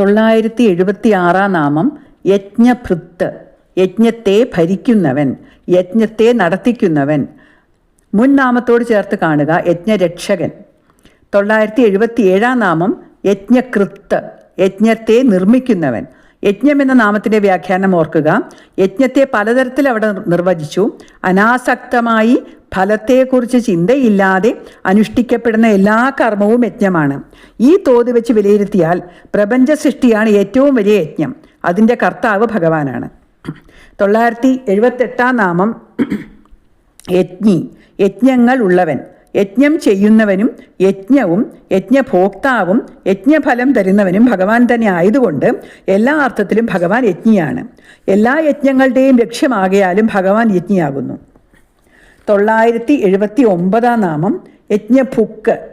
തൊള്ളായിരത്തി എഴുപത്തി ആറാം നാമം യജ്ഞഭൃത്ത്. യജ്ഞത്തെ ഭരിക്കുന്നവൻ യജ്ഞത്തെ നടത്തിക്കുന്നവൻ. മുൻ നാമത്തോട് ചേർത്ത് കാണുക യജ്ഞരക്ഷകൻ. തൊള്ളായിരത്തി എഴുപത്തി ഏഴാം നാമം യജ്ഞകൃത്ത്. യജ്ഞത്തെ നിർമ്മിക്കുന്നവൻ. യജ്ഞം എന്ന നാമത്തിന്റെ വ്യാഖ്യാനം ഓർക്കുക. യജ്ഞത്തെ പലതരത്തിൽ അവിടെ നിർവചിച്ചു. അനാസക്തമായി ഫലത്തെക്കുറിച്ച് ചിന്തയില്ലാതെ അനുഷ്ഠിക്കപ്പെടുന്ന എല്ലാ കർമ്മവും യജ്ഞമാണ്. ഈ തോത് വെച്ച് വിലയിരുത്തിയാൽ പ്രപഞ്ച സൃഷ്ടിയാണ് ഏറ്റവും വലിയ യജ്ഞം. അതിന്റെ കർത്താവ് ഭഗവാനാണ്. തൊള്ളായിരത്തി എഴുപത്തെട്ടാം നാമം യജ്ഞി. യജ്ഞങ്ങൾ ഉള്ളവൻ. യജ്ഞം ചെയ്യുന്നവനും യജ്ഞവും യജ്ഞഭോക്താവും യജ്ഞഫലം തരുന്നവനും ഭഗവാൻ തന്നെ ആയതുകൊണ്ട് എല്ലാ അർത്ഥത്തിലും ഭഗവാൻ യജ്ഞിയാണ്. എല്ലാ യജ്ഞങ്ങളുടെയും ലക്ഷ്യമാകയാലും ഭഗവാൻ യജ്ഞിയാകുന്നു. തൊള്ളായിരത്തി എഴുപത്തി ഒമ്പതാം നാമം യജ്ഞഭുക്ക്.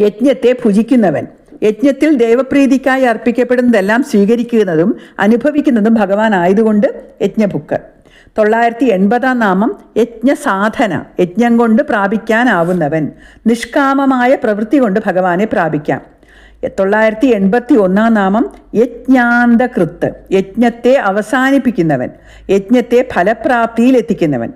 യജ്ഞത്തെ ഭുജിക്കുന്നവൻ. യജ്ഞത്തിൽ ദേവപ്രീതിക്കായി അർപ്പിക്കപ്പെടുന്നതെല്ലാം സ്വീകരിക്കുന്നതും അനുഭവിക്കുന്നതും ഭഗവാൻ ആയതുകൊണ്ട് യജ്ഞഭുക്ക്. തൊള്ളായിരത്തി എൺപതാം നാമം യജ്ഞസാധന യജ്ഞം കൊണ്ട് പ്രാപിക്കാനാവുന്നവൻ. നിഷ്കാമമായ പ്രവൃത്തി കൊണ്ട് ഭഗവാനെ പ്രാപിക്കാം. തൊള്ളായിരത്തി എൺപത്തി ഒന്നാം നാമം യജ്ഞാന്തകൃത്ത് യജ്ഞത്തെ അവസാനിപ്പിക്കുന്നവൻ യജ്ഞത്തെ ഫലപ്രാപ്തിയിൽ എത്തിക്കുന്നവൻ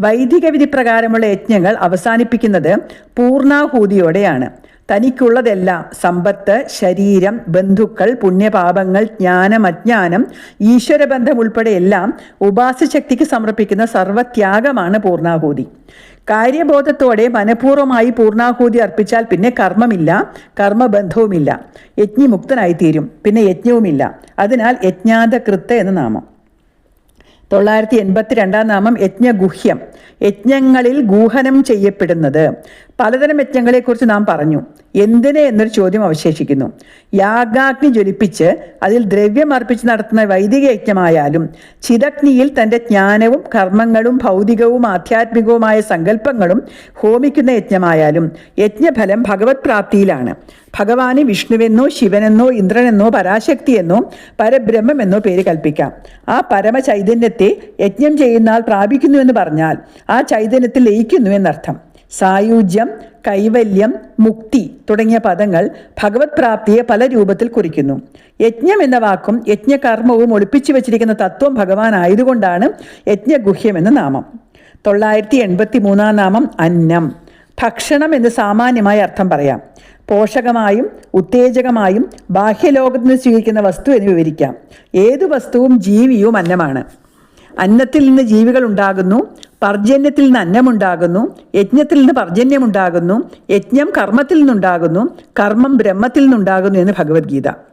വൈദിക വിധി പ്രകാരമുള്ള യജ്ഞങ്ങൾ അവസാനിപ്പിക്കുന്നത് പൂർണാഹൂതിയോടെയാണ് തനിക്കുള്ളതെല്ലാം സമ്പത്ത് ശരീരം ബന്ധുക്കൾ പുണ്യപാപങ്ങൾ ജ്ഞാനം അജ്ഞാനം ഈശ്വരബന്ധം ഉൾപ്പെടെ എല്ലാം ഉപാസശക്തിക്ക് സമർപ്പിക്കുന്ന സർവത്യാഗമാണ് പൂർണാഹൂതി കാര്യബോധത്തോടെ മനഃപൂർവമായി പൂർണാഹൂതി അർപ്പിച്ചാൽ പിന്നെ കർമ്മമില്ല കർമ്മബന്ധവുമില്ല. യജ്ഞിമുക്തനായിത്തീരും പിന്നെ യജ്ഞവുമില്ല. അതിനാൽ യജ്ഞാതകൃത്ത് എന്ന നാമം. തൊള്ളായിരത്തി എൺപത്തി രണ്ടാം നാമം യജ്ഞഗുഹ്യം യജ്ഞങ്ങളിൽ ഗൂഹനം ചെയ്യപ്പെടുന്നത്. പലതരം യജ്ഞങ്ങളെക്കുറിച്ച് നാം പറഞ്ഞു. എന്തിന് എന്നൊരു ചോദ്യം അവശേഷിക്കുന്നു. യാഗാഗ്നി ജ്വലിപ്പിച്ച് അതിൽ ദ്രവ്യം അർപ്പിച്ച് നടത്തുന്ന വൈദിക യജ്ഞമായാലും ചിതഗ്നിയിൽ തന്റെ ജ്ഞാനവും കർമ്മങ്ങളും ഭൗതികവും ആധ്യാത്മികവുമായ സങ്കല്പങ്ങളും ഹോമിക്കുന്ന യജ്ഞമായാലും യജ്ഞഫലം ഭഗവത് പ്രാപ്തിയിലാണ്. ഭഗവാന് വിഷ്ണുവെന്നോ ശിവനെന്നോ ഇന്ദ്രനെന്നോ പരാശക്തിയെന്നോ പരബ്രഹ്മമെന്നോ പേര് കൽപ്പിക്കാം. ആ പരമ ചൈതന്യത്തെ യജ്ഞം ചെയ്യുന്നാൽ പ്രാപിക്കുന്നുവെന്ന് പറഞ്ഞാൽ ആ ചൈതന്യത്തിൽ ലയിക്കുന്നു എന്നർത്ഥം. സായുജ്യം കൈവല്യം മുക്തി തുടങ്ങിയ പദങ്ങൾ ഭഗവത് പ്രാപ്തിയെ പല രൂപത്തിൽ കുറിക്കുന്നു. യജ്ഞം എന്ന വാക്കും യജ്ഞകർമ്മവും ഒളിപ്പിച്ചു വച്ചിരിക്കുന്ന തത്വം ഭഗവാൻ ആയതുകൊണ്ടാണ് യജ്ഞഗുഹ്യം എന്ന നാമം. തൊള്ളായിരത്തി എൺപത്തി മൂന്നാം നാമം അന്നം. ഭക്ഷണം എന്ന് സാമാന്യമായ അർത്ഥം പറയാം. പോഷകമായും ഉത്തേജകമായും ബാഹ്യലോകത്തിന് സ്വീകരിക്കുന്ന വസ്തു എന്ന് വിവരിക്കാം. ഏതു വസ്തുവും ജീവിയും അന്നമാണ്. അന്നത്തിൽ നിന്ന് ജീവികൾ ഉണ്ടാകുന്നു പർജന്യത്തിൽ നിന്ന് അന്നമുണ്ടാകുന്നു യജ്ഞത്തിൽ നിന്ന് പർജന്യമുണ്ടാകുന്നു യജ്ഞം കർമ്മത്തിൽ നിന്നുണ്ടാകുന്നു കർമ്മം ബ്രഹ്മത്തിൽ നിന്നുണ്ടാകുന്നു എന്ന് ഭഗവത്ഗീത.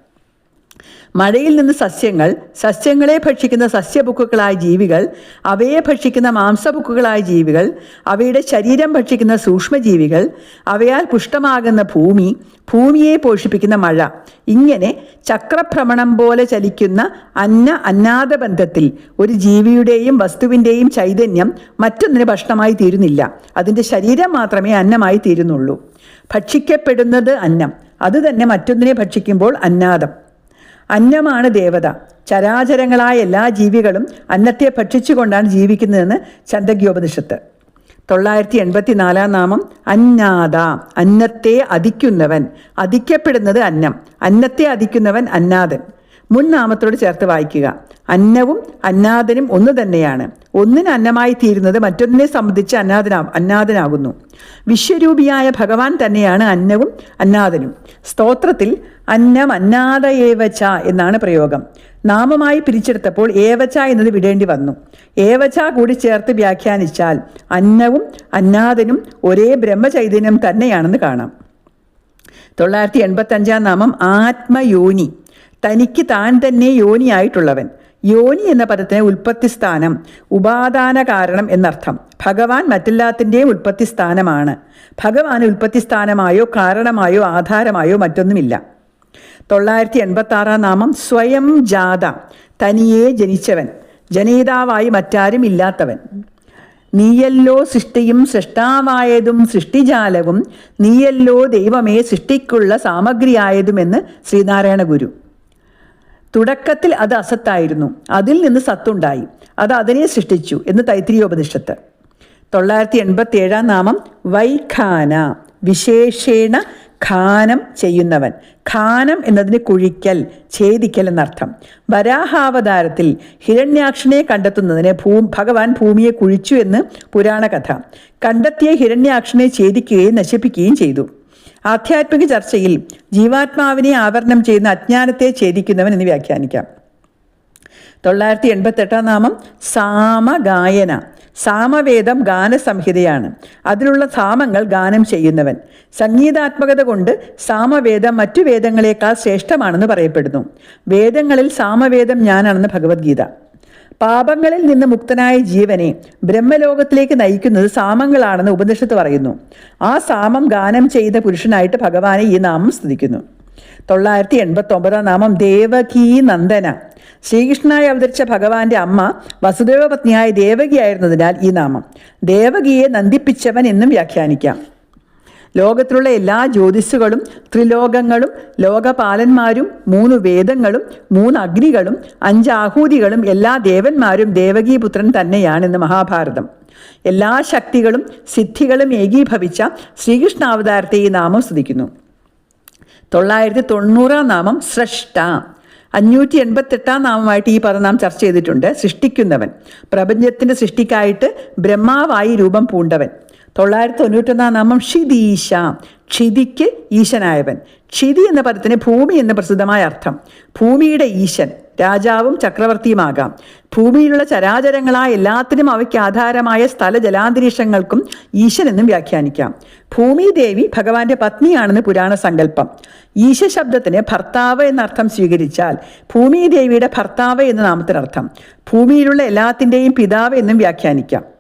മഴയിൽ നിന്ന് സസ്യങ്ങൾ സസ്യങ്ങളെ ഭക്ഷിക്കുന്ന സസ്യബുക്കുകളായ ജീവികൾ അവയെ ഭക്ഷിക്കുന്ന മാംസബുക്കുകളായ ജീവികൾ അവയുടെ ശരീരം ഭക്ഷിക്കുന്ന സൂക്ഷ്മജീവികൾ അവയാൽ പുഷ്ടമാകുന്ന ഭൂമി ഭൂമിയെ പോഷിപ്പിക്കുന്ന മഴ ഇങ്ങനെ ചക്രഭ്രമണം പോലെ ചലിക്കുന്ന അന്ന അന്നാദ ബന്ധത്തിൽ ഒരു ജീവിയുടെയും വസ്തുവിന്റെയും ചൈതന്യം മറ്റൊന്നിന് ഭക്ഷണമായി തീരുന്നില്ല. അതിന്റെ ശരീരം മാത്രമേ അന്നമായി തീരുന്നുള്ളൂ. ഭക്ഷിക്കപ്പെടുന്നത് അന്നം. അതുതന്നെ മറ്റൊന്നിനെ ഭക്ഷിക്കുമ്പോൾ അന്നാദം. അന്നമാണ് ദേവത. ചരാചരങ്ങളായ എല്ലാ ജീവികളും അന്നത്തെ ഭക്ഷിച്ചുകൊണ്ടാണ് ജീവിക്കുന്നതെന്ന് ചന്ദഗ്യോപനിഷത്ത് തൊള്ളായിരത്തി എൺപത്തി നാലാം നാമം അന്നാദ. അന്നത്തെ അധിക്കുന്നവൻ. അധിക്കപ്പെടുന്നത് അന്നം. അന്നത്തെ അധിക്കുന്നവൻ അന്നാദൻ. മുൻ നാമത്തോട് ചേർത്ത് വായിക്കുക. അന്നവും അന്നാദനും ഒന്ന് തന്നെയാണ്. ഒന്നിന് അന്നമായി തീരുന്നത് മറ്റൊന്നിനെ സംബന്ധിച്ച് അന്നാദനാ അന്നാദനാകുന്നു. വിശ്വരൂപിയായ ഭഗവാൻ തന്നെയാണ് അന്നവും അന്നാദനും. സ്തോത്രത്തിൽ അന്നം അന്നാദ എന്നാണ് പ്രയോഗം. നാമമായി പിരിച്ചെടുത്തപ്പോൾ ഏവച്ച എന്നത് വിടേണ്ടി വന്നു. ഏവച്ച കൂടി ചേർത്ത് വ്യാഖ്യാനിച്ചാൽ അന്നവും അന്നാദനും ഒരേ ബ്രഹ്മചൈതന്യം തന്നെയാണെന്ന് കാണാം. തൊള്ളായിരത്തി എൺപത്തി അഞ്ചാം നാമം ആത്മയോനി. തനിക്ക് താൻ തന്നെ യോനിയായിട്ടുള്ളവൻ. യോനി എന്ന പദത്തിന് ഉൽപ്പത്തി സ്ഥാനം ഉപാദാന കാരണം എന്നർത്ഥം. ഭഗവാൻ മറ്റെല്ലാത്തിന്റെയും ഉൽപ്പത്തി സ്ഥാനമാണ് ഭഗവാൻ ഉൽപ്പത്തി സ്ഥാനമായോ കാരണമായോ ആധാരമായോ മറ്റൊന്നുമില്ല. തൊള്ളായിരത്തി എൺപത്തി ആറാം നാമം സ്വയം ജാത. തനിയെ ജനിച്ചവൻ. ജനേതാവായി മറ്റാരും ഇല്ലാത്തവൻ. നീയല്ലോ സൃഷ്ടിയും സൃഷ്ടാവായതും സൃഷ്ടിജാലവും നീയല്ലോ ദൈവമേ സൃഷ്ടിക്കുള്ള സാമഗ്രിയായതുമെന്ന് ശ്രീനാരായണ ഗുരു തുടക്കത്തിൽ അത് അസത്തായിരുന്നു. അതിൽ നിന്ന് സത്തുണ്ടായി. അത് അതിനെ സൃഷ്ടിച്ചു എന്ന് തൈത്രിയോപനിഷത്ത് തൊള്ളായിരത്തി എൺപത്തി ഏഴാം നാമം വൈഖാന വിശേഷേണ ഖാനം ചെയ്യുന്നവൻ. ഖാനം എന്നതിന് കുഴിക്കൽ ഛേദിക്കൽ എന്നർത്ഥം. വരാഹാവതാരത്തിൽ ഹിരണ്യാക്ഷനെ കണ്ടെത്തുന്നതിന് ഭൂ ഭഗവാൻ ഭൂമിയെ കുഴിച്ചു എന്ന് പുരാണകഥ. കണ്ടെത്തിയ ഹിരണ്യാക്ഷനെ ഛേദിക്കുകയും നശിപ്പിക്കുകയും ചെയ്തു. ആധ്യാത്മിക ചർച്ചയിൽ ജീവാത്മാവിനെ ആവരണം ചെയ്യുന്ന അജ്ഞാനത്തെ ഛേദിക്കുന്നവൻ എന്ന് വ്യാഖ്യാനിക്കാം. തൊള്ളായിരത്തി എൺപത്തെട്ടാം നാമം സാമഗായന. സാമവേദം ഗാനസംഹിതയാണ്. അതിലുള്ള സാമങ്ങൾ ഗാനം ചെയ്യുന്നവൻ. സംഗീതാത്മകത കൊണ്ട് സാമവേദം മറ്റു വേദങ്ങളെക്കാൾ ശ്രേഷ്ഠമാണെന്ന് പറയപ്പെടുന്നു. വേദങ്ങളിൽ സാമവേദം ഞാനാണെന്ന് ഭഗവത്ഗീത. പാപങ്ങളിൽ നിന്ന് മുക്തനായ ജീവനെ ബ്രഹ്മലോകത്തിലേക്ക് നയിക്കുന്നത് സാമങ്ങളാണെന്ന് ഉപനിഷത്ത് പറയുന്നു. ആ സാമം ഗാനം ചെയ്ത പുരുഷനായിട്ട് ഭഗവാനെ ഈ നാമം സ്തുതിക്കുന്നു. തൊള്ളായിരത്തി എൺപത്തി ഒമ്പതാം നാമം ദേവകീ നന്ദന. ശ്രീകൃഷ്ണനായി അവതരിച്ച ഭഗവാന്റെ അമ്മ വസുദേവ പത്നിയായ ദേവകിയായിരുന്നതിനാൽ ഈ നാമം. ദേവകിയെ നന്ദിപ്പിച്ചവൻ എന്നും വ്യാഖ്യാനിക്കാം. ലോകത്തിലുള്ള എല്ലാ ജ്യോതിസ്സുകളും ത്രിലോകങ്ങളും ലോകപാലന്മാരും മൂന്ന് വേദങ്ങളും മൂന്ന് അഗ്നികളും അഞ്ച് ആഹൂതികളും എല്ലാ ദേവന്മാരും ദേവകീപുത്രൻ തന്നെയാണെന്ന് മഹാഭാരതം. എല്ലാ ശക്തികളും സിദ്ധികളും ഏകീഭവിച്ച ശ്രീകൃഷ്ണാവതാരത്തെ ഈ നാമം സ്തുതിക്കുന്നു. തൊള്ളായിരത്തി തൊണ്ണൂറാം നാമം സ്രഷ്ട. അഞ്ഞൂറ്റി എൺപത്തെട്ടാം നാമമായിട്ട് ഈ പദം നാം ചർച്ച ചെയ്തിട്ടുണ്ട് സൃഷ്ടിക്കുന്നവൻ. പ്രപഞ്ചത്തിന്റെ സൃഷ്ടിക്കായിട്ട് ബ്രഹ്മാവായി രൂപം പൂണ്ടവൻ. തൊള്ളായിരത്തി തൊണ്ണൂറ്റൊന്നാം നാമം ക്ഷിതീശ ക്ഷിതിക്ക് ഈശനായവൻ. ക്ഷിതി എന്ന പദത്തിന് ഭൂമി എന്ന പ്രസിദ്ധമായ അർത്ഥം. ഭൂമിയുടെ ഈശൻ രാജാവും ചക്രവർത്തിയുമാകാം. ഭൂമിയിലുള്ള ചരാചരങ്ങളായ എല്ലാത്തിനും അവയ്ക്ക് ആധാരമായ സ്ഥല ജലാന്തരീക്ഷങ്ങൾക്കും എന്നും വ്യാഖ്യാനിക്കാം. ഭൂമിദേവി ഭഗവാന്റെ പത്നിയാണെന്ന് പുരാണ സങ്കല്പം. ഈശ ശബ്ദത്തിന് ഭർത്താവ് എന്നർത്ഥം സ്വീകരിച്ചാൽ ഭൂമിദേവിയുടെ ഭർത്താവ് എന്ന നാമത്തിനർത്ഥം. ഭൂമിയിലുള്ള എല്ലാത്തിന്റെയും പിതാവ് എന്നും വ്യാഖ്യാനിക്കാം.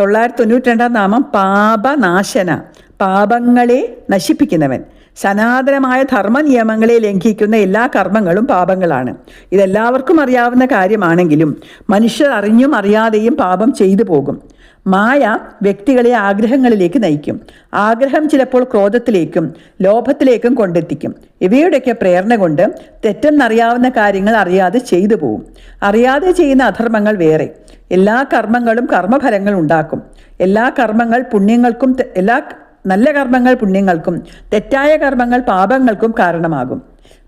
തൊള്ളായിരത്തി തൊണ്ണൂറ്റി രണ്ടാം നാമം പാപനാശന. പാപങ്ങളെ നശിപ്പിക്കുന്നവൻ. സനാതനമായ ധർമ്മ നിയമങ്ങളെ ലംഘിക്കുന്ന എല്ലാ കർമ്മങ്ങളും പാപങ്ങളാണ്. ഇതെല്ലാവർക്കും അറിയാവുന്ന കാര്യമാണെങ്കിലും മനുഷ്യർ അറിഞ്ഞും അറിയാതെയും പാപം ചെയ്തു പോകും. മായ വ്യക്തികളെ ആഗ്രഹങ്ങളിലേക്ക് നയിക്കും. ആഗ്രഹം ചിലപ്പോൾ ക്രോധത്തിലേക്കും ലോഭത്തിലേക്കും കൊണ്ടെത്തിക്കും. ഇവയുടെയൊക്കെ പ്രേരണ കൊണ്ട് തെറ്റെന്നറിയാവുന്ന കാര്യങ്ങൾ അറിയാതെ ചെയ്തു പോവും. അറിയാതെ ചെയ്യുന്ന അധർമ്മങ്ങൾ വേറെ. എല്ലാ കർമ്മങ്ങളും കർമ്മഫലങ്ങൾ ഉണ്ടാക്കും. എല്ലാ കർമ്മങ്ങൾ പുണ്യങ്ങൾക്കും എല്ലാ നല്ല കർമ്മങ്ങൾ പുണ്യങ്ങൾക്കും തെറ്റായ കർമ്മങ്ങൾ പാപങ്ങൾക്കും കാരണമാകും.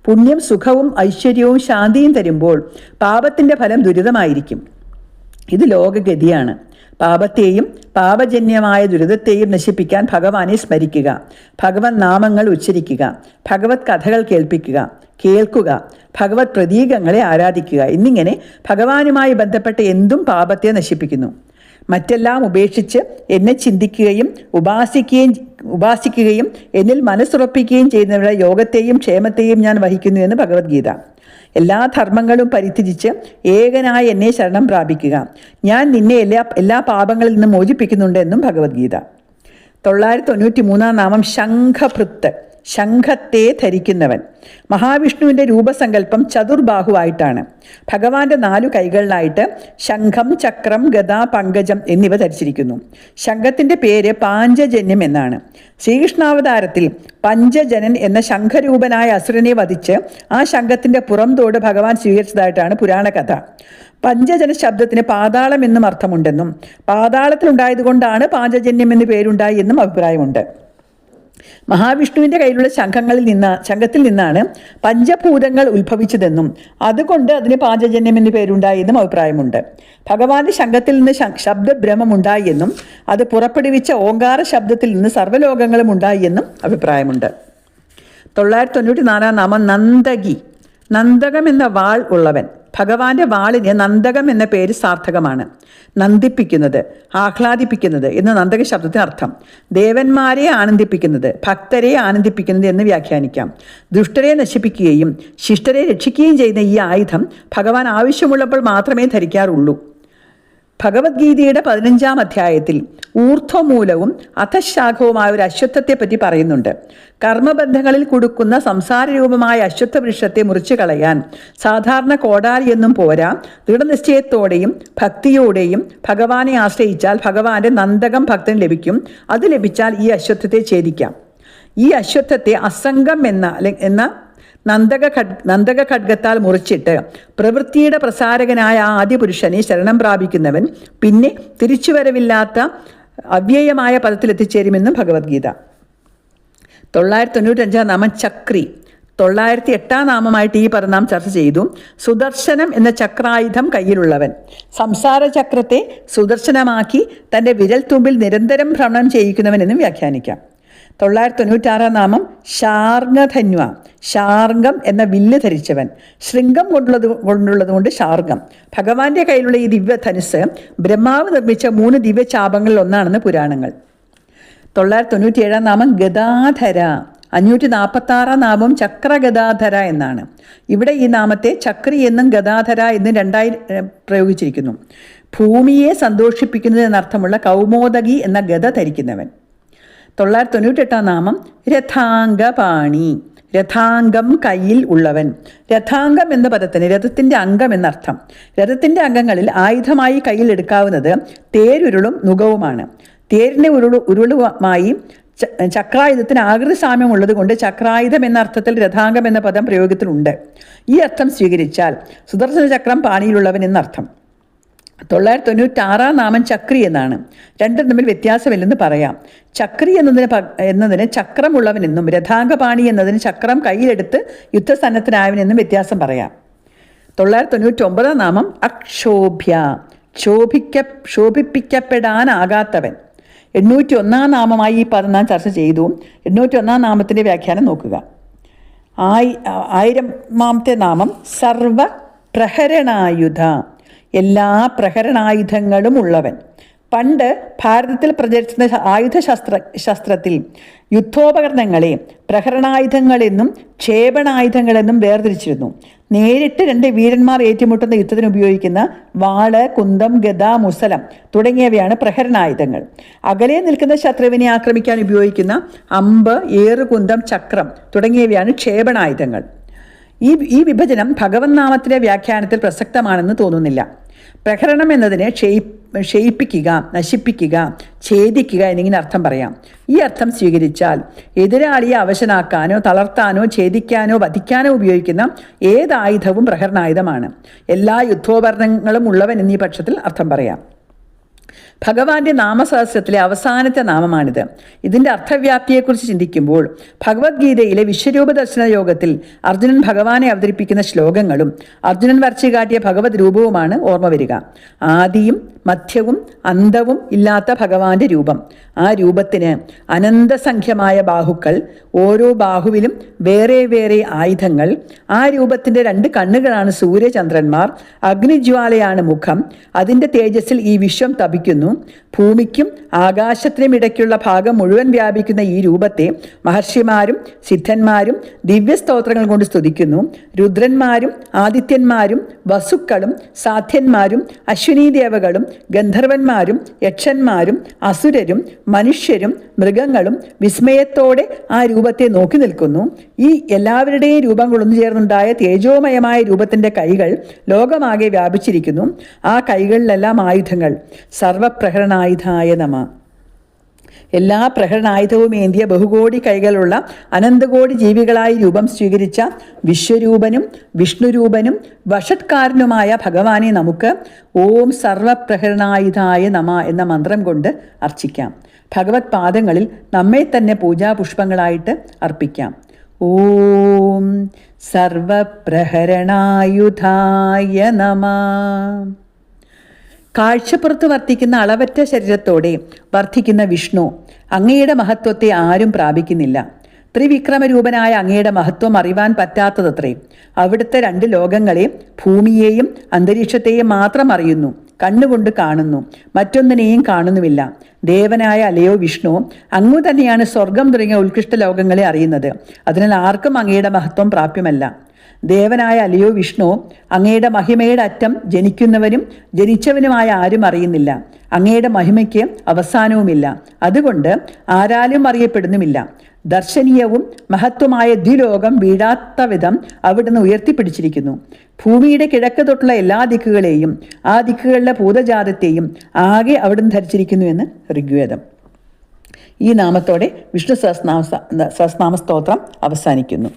പുണ്യം സുഖവും ഐശ്വര്യവും ശാന്തിയും തരുമ്പോൾ പാപത്തിന്റെ ഫലം ദുരിതമായിരിക്കും. ഇത് ലോകഗതിയാണ്. പാപത്തെയും പാപജന്യമായ ദുരിതത്തെയും നശിപ്പിക്കാൻ ഭഗവാനെ സ്മരിക്കുക. ഭഗവത് നാമങ്ങൾ ഉച്ചരിക്കുക. ഭഗവത് കഥകൾ കേൾപ്പിക്കുക. കേൾക്കുക. ഭഗവത് പ്രതീകങ്ങളെ ആരാധിക്കുക. എന്നിങ്ങനെ ഭഗവാനുമായി ബന്ധപ്പെട്ട എന്തും പാപത്തെ നശിപ്പിക്കുന്നു. മറ്റെല്ലാം ഉപേക്ഷിച്ച് എന്നെ ചിന്തിക്കുകയും ഉപാസിക്കുകയും ഉപാസിക്കുകയും എന്നിൽ മനസ്സുറപ്പിക്കുകയും ചെയ്യുന്നവരുടെ യോഗത്തെയും ക്ഷേമത്തെയും ഞാൻ വഹിക്കുന്നു എന്ന് ഭഗവത്ഗീത. എല്ലാ ധർമ്മങ്ങളും പരിത്യജിച്ച് ഏകനായ എന്നെ ശരണം പ്രാപിക്കുക. ഞാൻ നിന്നെ എല്ലാ എല്ലാ പാപങ്ങളിൽ നിന്നും മോചിപ്പിക്കുന്നുണ്ട് എന്നും ഭഗവത്ഗീത. തൊള്ളായിരത്തി തൊണ്ണൂറ്റി മൂന്നാം നാമം ശംഖഭൃത്ത്. ശംഖത്തെ ധരിക്കുന്നവൻ. മഹാവിഷ്ണുവിന്റെ രൂപസങ്കല്പം ചതുർബാഹുവായിട്ടാണ്. ഭഗവാന്റെ നാലു കൈകളിലായിട്ട് ശംഖം ചക്രം ഗദ പങ്കജം എന്നിവ ധരിച്ചിരിക്കുന്നു. ശംഖത്തിന്റെ പേര് പാഞ്ചജന്യം എന്നാണ്. ശ്രീകൃഷ്ണാവതാരത്തിൽ പഞ്ചജനൻ എന്ന ശംഖരൂപനായ അസുരനെ വധിച്ച് ആ ശംഖത്തിന്റെ പുറംതോട് ഭഗവാൻ സ്വീകരിച്ചതായിട്ടാണ് പുരാണ കഥ. പഞ്ചജന ശബ്ദത്തിന് പാതാളം എന്നും അർത്ഥമുണ്ടെന്നും പാതാളത്തിലുണ്ടായതുകൊണ്ടാണ് പാഞ്ചജന്യം എന്ന് പേരുണ്ടായി എന്നും അഭിപ്രായമുണ്ട്. മഹാവിഷ്ണുവിന്റെ കയ്യിലുള്ള ശംഖങ്ങളിൽ നിന്ന് ശംഖത്തിൽ നിന്നാണ് പഞ്ചഭൂതങ്ങൾ ഉത്ഭവിച്ചതെന്നും അതുകൊണ്ട് അതിന് പാഞ്ചജന്യം എന്ന് പേരുണ്ടായെന്നും അഭിപ്രായമുണ്ട്. ഭഗവാന്റെ ശംഖത്തിൽ നിന്ന് ശബ്ദഭ്രമം ഉണ്ടായി എന്നും അത് പുറപ്പെടുവിച്ച ഓങ്കാര ശബ്ദത്തിൽ നിന്ന് സർവലോകങ്ങളും ഉണ്ടായി എന്നും അഭിപ്രായമുണ്ട്. തൊള്ളായിരത്തി തൊണ്ണൂറ്റി നാലാം നാമം നന്ദകി. നന്ദകം എന്ന വാൾ ഉള്ളവൻ. ഭഗവാന്റെ വാളിന് നന്ദകം എന്ന പേര് സാർത്ഥകമാണ്. നന്ദിപ്പിക്കുന്നത് ആഹ്ലാദിപ്പിക്കുന്നത് എന്ന നന്ദക ശബ്ദത്തിന് അർത്ഥം. ദേവന്മാരെ ആനന്ദിപ്പിക്കുന്നത് ഭക്തരെ ആനന്ദിപ്പിക്കുന്നത് എന്ന് വ്യാഖ്യാനിക്കാം. ദുഷ്ടരെ നശിപ്പിക്കുകയും ശിഷ്ടരെ രക്ഷിക്കുകയും ചെയ്യുന്ന ഈ ആയുധം ഭഗവാൻ ആവശ്യമുള്ളപ്പോൾ മാത്രമേ ധരിക്കാറുള്ളൂ. ഭഗവത്ഗീതയുടെ പതിനഞ്ചാം അധ്യായത്തിൽ ഊർധ്വമൂലവും അധശാഖവുമായ ഒരു അശ്വത്വത്തെപ്പറ്റി പറയുന്നുണ്ട്. കർമ്മബന്ധങ്ങളിൽ കൊടുക്കുന്ന സംസാരരൂപമായ അശ്വത്ഥ വൃക്ഷത്തെ മുറിച്ചു കളയാൻ സാധാരണ കോടാലി എന്നും പോരാ ദൃഢനിശ്ചയത്തോടെയും ഭക്തിയോടെയും ഭഗവാനെ ആശ്രയിച്ചാൽ ഭഗവാന്റെ നന്ദകം ഭക്തൻ ലഭിക്കും. അത് ലഭിച്ചാൽ ഈ അശ്വത്ഥത്തെ ഛേദിക്കാം. ഈ അശ്വത്ഥത്തെ അസംഗം എന്ന എന്ന നന്ദക ഖഡ് നന്ദക ഖഡ്ഗത്താൽ മുറിച്ചിട്ട് പ്രവൃത്തിയുടെ പ്രസാരകനായ ആ ആദ്യപുരുഷനെ ശരണം പ്രാപിക്കുന്നവൻ പിന്നെ തിരിച്ചുവരവില്ലാത്ത അവ്യയമായ പദത്തിലെത്തിച്ചേരുമെന്നും ഭഗവത്ഗീത. തൊള്ളായിരത്തി തൊണ്ണൂറ്റഞ്ചാം നാമം ചക്രി. തൊള്ളായിരത്തി എട്ടാം നാമമായിട്ട് ഈ പദം നാം ചർച്ച ചെയ്തു. സുദർശനം എന്ന ചക്രായുധം കയ്യിലുള്ളവൻ. സംസാര ചക്രത്തെ സുദർശനമാക്കി തന്റെ വിരൽത്തുമ്പിൽ നിരന്തരം ഭ്രമണം ചെയ്യിക്കുന്നവൻ എന്നും വ്യാഖ്യാനിക്കാം. തൊള്ളായിരത്തി തൊണ്ണൂറ്റാറാം നാമം ശാർഗധന്വ ശാർഗം എന്ന വില്ല് ധരിച്ചവൻ. ശൃംഗം കൊണ്ടുള്ളത് കൊണ്ടുള്ളത് കൊണ്ട് ശാർഗം ഭഗവാന്റെ കയ്യിലുള്ള ഈ ദിവ്യ ധനുസ് ബ്രഹ്മാവ് നിർമ്മിച്ച മൂന്ന് ദിവ്യ ചാപങ്ങളിൽ ഒന്നാണെന്ന് പുരാണങ്ങൾ. തൊള്ളായിരത്തി തൊണ്ണൂറ്റി ഏഴാം നാമം ഗദാധര. അഞ്ഞൂറ്റി നാൽപ്പത്തി ആറാം നാമം ചക്രഗദാധര എന്നാണ്. ഇവിടെ ഈ നാമത്തെ ചക്രി എന്നും ഗദാധര എന്നും രണ്ടായി പ്രയോഗിച്ചിരിക്കുന്നു. ഭൂമിയെ സന്തോഷിപ്പിക്കുന്നത് എന്നർത്ഥമുള്ള കൗമോദകി എന്ന ഗത ധരിക്കുന്നവൻ. തൊള്ളായിരത്തി തൊണ്ണൂറ്റെട്ടാം നാമം രഥാംഗപാണി. രഥാംഗം കയ്യിൽ ഉള്ളവൻ. രഥാംഗം എന്ന പദത്തിന് രഥത്തിന്റെ അംഗം എന്നർത്ഥം. രഥത്തിന്റെ അംഗങ്ങളിൽ ആയുധമായി കയ്യിലെടുക്കാവുന്നത് തേരുരുളും നുകവുമാണ് തേരിന്റെ ഉരുളു ഉരുളുമായി ചക്രായുധത്തിന് ആകൃതി സാമ്യം ഉള്ളത് കൊണ്ട് ചക്രായുധം എന്ന അർത്ഥത്തിൽ രഥാംഗം എന്ന പദം പ്രയോഗത്തിലുണ്ട് ഈ അർത്ഥം സ്വീകരിച്ചാൽ സുദർശന ചക്രം പാണിയിലുള്ളവൻ എന്നർത്ഥം. തൊള്ളായിരത്തി തൊണ്ണൂറ്റാറാം നാമം ചക്രി എന്നാണ്. രണ്ടും തമ്മിൽ വ്യത്യാസമില്ലെന്ന് പറയാം. ചക്രി എന്നതിന് എന്നതിന് ചക്രമുള്ളവനെന്നും രഥാംഗപാണി എന്നതിന് ചക്രം കയ്യിലെടുത്ത് യുദ്ധസ്ഥാനത്തിനായവനെന്നും വ്യത്യാസം പറയാം. തൊള്ളായിരത്തി തൊണ്ണൂറ്റി ഒമ്പതാം നാമം അക്ഷോഭ്യ. ക്ഷോഭിക്ക ക്ഷോഭിപ്പിക്കപ്പെടാനാകാത്തവൻ എണ്ണൂറ്റി ഒന്നാം നാമമായി ഈ പദം നാം ചർച്ച ചെയ്തു. എണ്ണൂറ്റി ഒന്നാം നാമത്തിന്റെ വ്യാഖ്യാനം നോക്കുക. ആയി ആയിരമാമത്തെ നാമം സർവ പ്രഹരണായുധ എല്ലാ പ്രഹരണായുധങ്ങളും ഉള്ളവൻ. പണ്ട് ഭാരതത്തിൽ പ്രചരിച്ചിരുന്ന ആയുധശാസ്ത്ര ശാസ്ത്രത്തിൽ യുദ്ധോപകരണങ്ങളെ പ്രഹരണായുധങ്ങളെന്നും ക്ഷേപണായുധങ്ങളെന്നും വേർതിരിച്ചിരുന്നു. നേരിട്ട് രണ്ട് വീരന്മാർ ഏറ്റുമുട്ടുന്ന യുദ്ധത്തിന് ഉപയോഗിക്കുന്ന വാൾ കുന്തം ഗദ മുസലം തുടങ്ങിയവയാണ് പ്രഹരണായുധങ്ങൾ. അകലെ നിൽക്കുന്ന ശത്രുവിനെ ആക്രമിക്കാൻ ഉപയോഗിക്കുന്ന അമ്പ് ഏറുകുന്തം ചക്രം തുടങ്ങിയവയാണ് ക്ഷേപണായുധങ്ങൾ. ഈ ഈ വിഭജനം ഭഗവത് നാമത്തിലെ വ്യാഖ്യാനത്തിൽ പ്രസക്തമാണെന്ന് തോന്നുന്നില്ല. പ്രഹരണം എന്നതിനെ ക്ഷയി ക്ഷയിപ്പിക്കുക നശിപ്പിക്കുക ഛേദിക്കുക എന്നിങ്ങനെ അർത്ഥം പറയാം. ഈ അർത്ഥം സ്വീകരിച്ചാൽ എതിരാളിയെ അവശനാക്കാനോ തളർത്താനോ ഛേദിക്കാനോ വധിക്കാനോ ഉപയോഗിക്കുന്ന ഏത് ആയുധവും പ്രഹരണായുധമാണ്. എല്ലാ യുദ്ധോപകരണങ്ങളും ഉള്ളവൻ എന്നീ പക്ഷത്തിൽ അർത്ഥം പറയാം. ഭഗവാന്റെ നാമസഹസ്രത്തിലെ അവസാനത്തെ നാമമാണിത്. ഇതിന്റെ അർത്ഥവ്യാപ്തിയെക്കുറിച്ച് ചിന്തിക്കുമ്പോൾ ഭഗവത്ഗീതയിലെ വിശ്വരൂപ ദർശന യോഗത്തിൽ അർജുനൻ ഭഗവാനെ അവതരിപ്പിക്കുന്ന ശ്ലോകങ്ങളും അർജുനൻ വരച്ചു കാട്ടിയ ഭഗവത് രൂപവുമാണ് ഓർമ്മ വരിക. ആദിയും മധ്യവും അന്തവും ഇല്ലാത്ത ഭഗവാന്റെ രൂപം. ആ രൂപത്തിന് അനന്തസംഖ്യമായ ബാഹുക്കൾ ഓരോ ബാഹുവിലും വേറെ വേറെ ആയുധങ്ങൾ. ആ രൂപത്തിന്റെ രണ്ട് കണ്ണുകളാണ് സൂര്യചന്ദ്രന്മാർ. അഗ്നിജ്വാലയാണ് മുഖം. അതിന്റെ തേജസ്സിൽ ഈ വിശ്വം തപിക്കുന്നു. ഭൂമിക്കും ആകാശത്തിനും ഇടയ്ക്കുള്ള ഭാഗം മുഴുവൻ വ്യാപിക്കുന്ന ഈ രൂപത്തെ മഹർഷിമാരും സിദ്ധന്മാരും ദിവ്യസ്തോത്രങ്ങൾ കൊണ്ട് സ്തുതിക്കുന്നു. രുദ്രന്മാരും ആദിത്യന്മാരും വസുക്കളും സാധ്യന്മാരും അശ്വിനീ ദേവകളും ഗന്ധർവന്മാരും യക്ഷന്മാരും അസുരരും മനുഷ്യരും മൃഗങ്ങളും വിസ്മയത്തോടെ ആ രൂപത്തെ നോക്കി നിൽക്കുന്നു. ഈ എല്ലാവരുടെയും രൂപം കൊളന്നു ചേർന്നുണ്ടായ തേജോമയമായ രൂപത്തിന്റെ കൈകൾ ലോകമാകെ വ്യാപിച്ചിരിക്കുന്നു. ആ കൈകളിലെല്ലാം ആയുധങ്ങൾ. സർവപ്രഹരണായുധായ നമ. എല്ലാ പ്രഹരണായുധവും ഏന്തിയ ബഹുകോടി കൈകളുള്ള അനന്തകോടി ജീവികളായി രൂപം സ്വീകരിച്ച വിശ്വരൂപനും വിഷ്ണുരൂപനും വഷത്കാരനുമായ ഭഗവാനെ നമുക്ക് ഓം സർവപ്രഹരണായുധായ നമ എന്ന മന്ത്രം കൊണ്ട് അർച്ചിക്കാം. ഭഗവത് പാദങ്ങളിൽ നമ്മെ തന്നെ പൂജാപുഷ്പങ്ങളായിട്ട് അർപ്പിക്കാം. ഓം സർവപ്രഹരണായുധായ നമ. കാഴ്ചപ്പുറത്ത് വർത്തിക്കുന്ന അളവറ്റ ശരീരത്തോടെ വർദ്ധിക്കുന്ന വിഷ്ണു അങ്ങയുടെ മഹത്വത്തെ ആരും പ്രാപിക്കുന്നില്ല. ത്രിവിക്രമരൂപനായ അങ്ങയുടെ മഹത്വം അറിവാൻ പറ്റാത്തതത്രേ. അവിടുത്തെ രണ്ട് ലോകങ്ങളെ ഭൂമിയെയും അന്തരീക്ഷത്തെയും മാത്രം അറിയുന്നു കണ്ണുകൊണ്ട് കാണുന്നു മറ്റൊന്നിനെയും കാണുന്നുമില്ല. ദേവനായ അലയോ വിഷ്ണു അങ്ങു തന്നെയാണ് സ്വർഗം തുടങ്ങിയ ഉത്കൃഷ്ട ലോകങ്ങളെ അറിയുന്നത്. അതിനാൽ ആർക്കും അങ്ങയുടെ മഹത്വം പ്രാപ്യമല്ല. ദേവനായ അലിയോ വിഷ്ണു അങ്ങയുടെ മഹിമയുടെ അറ്റം ജനിക്കുന്നവരും ജനിച്ചവനുമായ ആരും അറിയുന്നില്ല. അങ്ങയുടെ മഹിമയ്ക്ക് അവസാനവുമില്ല. അതുകൊണ്ട് ആരാലും അറിയപ്പെടുന്നുമില്ല. ദർശനീയവും മഹത്വമായ ദ്വിലോകം വീഴാത്ത വിധം അവിടുന്ന് ഉയർത്തിപ്പിടിച്ചിരിക്കുന്നു. ഭൂമിയുടെ കിഴക്ക് തൊട്ടുള്ള എല്ലാ ദിക്കുകളെയും ആ ദിക്കുകളിലെ ഭൂതജാതത്തെയും ആകെ അവിടുന്ന് ധരിച്ചിരിക്കുന്നു എന്ന് ഋഗ്വേദം. ഈ നാമത്തോടെ വിഷ്ണു സഹസ്നാമ സഹസ്നാമ സ്തോത്രം അവസാനിക്കുന്നു.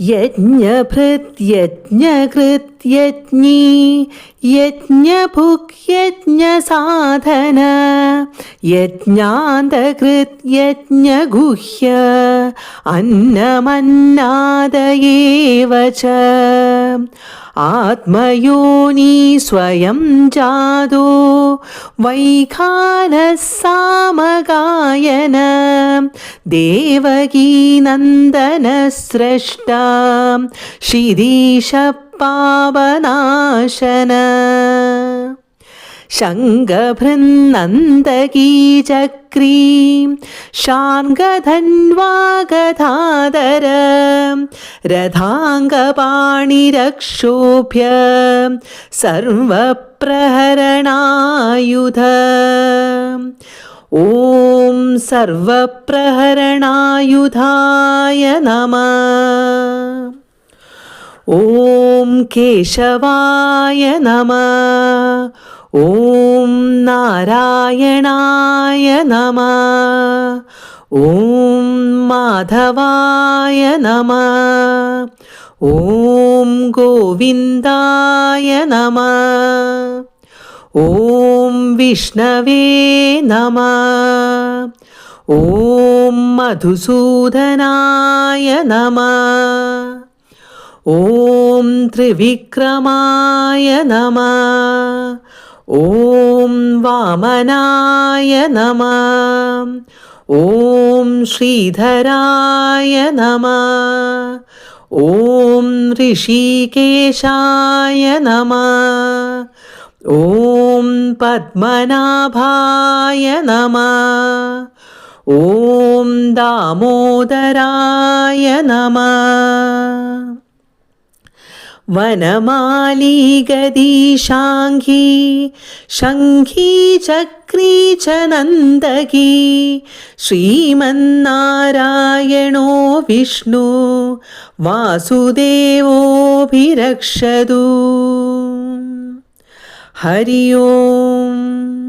യജ്ഞഭൃത് യജ്ഞകൃത് യജ്ഞകൃത്യജ്ഞീ യജ്ഞഭുക്യജ്ഞസാധന യജ്ഞാന്തകൃത്യജ്ഞഗുഹ്യ അന്നമന്നാദയേവ ച. ആത്മയോനി സ്വയം ജാതോ വൈഖാനസാമഗായന ദേവകീനന്ദന സ്രഷ്ട ശിരീഷ പാവനാശന ശങ്കഭൃന്നന്ദകീചക്രീം ശാർഗധന്വാഗധാധര രഥാംഗപാണിരക്ഷോഭ്യ. സർവപ്രഹരണായുധ. ഓം സർവപ്രഹരണായുധായ നമ. ഓം കേശവായ നമ. ഓം നാരായണായ നമ. ഓം മാധവായ നമ. ഓം ഗോവിന്ദായ നമ. ഓം വിഷ്ണവേ നമ. ഓം മധുസൂദനായ നമ. ഓം ത്രിവിക്രമായ നമ. ഓം വാമനായ നമ. ഓം ശ്രീധരായ നമ. ഓം ഋഷികേശായ നമ. ഓം പത്മനാഭായ നമ. ഓം ദാമോദരായ നമ. വനമാലീഗദീശാംഘി ശംഖീ ചക്രീ ച നന്ദകി ശ്രീമന്നാരായണോ വിഷ്ണു വാസുദേവോഭിരക്ഷതു. हरि ओम्